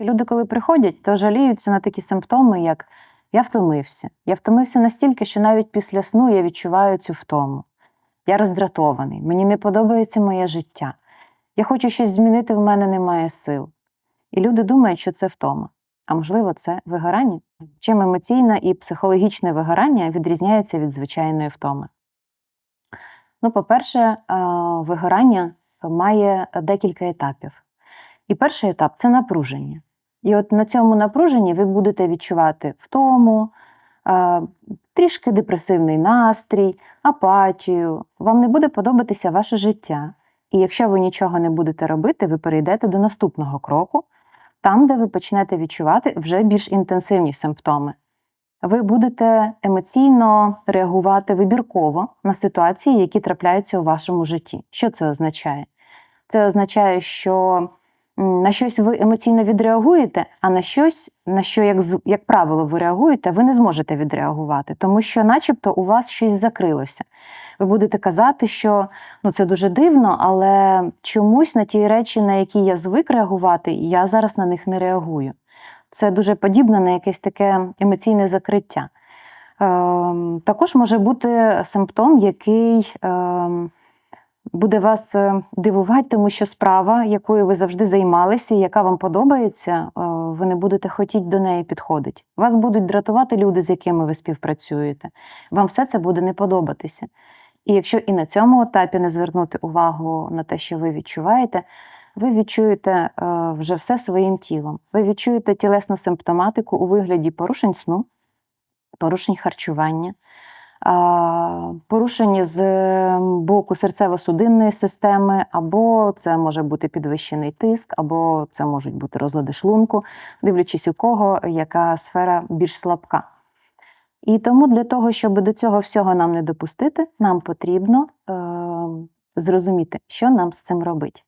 Люди, коли приходять, то жаліються на такі симптоми, як я втомився. Я втомився настільки, що навіть після сну я відчуваю цю втому. Я роздратований, мені не подобається моє життя. Я хочу щось змінити, в мене немає сил. І люди думають, що це втома. А можливо, це вигорання. Чим емоційне і психологічне вигорання відрізняється від звичайної втоми? Ну, по-перше, е, вигорання має декілька етапів. І перший етап це напруження. І от на цьому напруженні ви будете відчувати втому, трішки депресивний настрій, апатію. Вам не буде подобатися ваше життя. І якщо ви нічого не будете робити, ви перейдете до наступного кроку, там, де ви почнете відчувати вже більш інтенсивні симптоми. Ви будете емоційно реагувати вибірково на ситуації, які трапляються у вашому житті. Що це означає? Це означає, що на щось ви емоційно відреагуєте, а на щось, на що, як, як правило, ви реагуєте, ви не зможете відреагувати, тому що, начебто, у вас щось закрилося. Ви будете казати, що ну це дуже дивно, але чомусь на ті речі, на які я звик реагувати, я зараз на них не реагую. Це дуже подібно на якесь таке емоційне закриття. Ем, також може бути симптом, який ем, буде вас е, дивувати, тому що справа, якою ви завжди займалися, яка вам подобається, е, ви не будете хотіти до неї підходити. Вас будуть дратувати люди, з якими ви співпрацюєте. Вам все це буде не подобатися. І якщо і на цьому етапі не звернути увагу на те, що ви відчуваєте, ви відчуєте е, вже все своїм тілом. Ви відчуєте тілесну симптоматику у вигляді порушень сну, порушень харчування, а, порушень з боку серцево-судинної системи, або це може бути підвищений тиск, або це можуть бути розлади шлунку, дивлячись у кого яка сфера більш слабка. І тому для того, щоб до цього всього нам не допустити, нам потрібно е, зрозуміти, що нам з цим робити.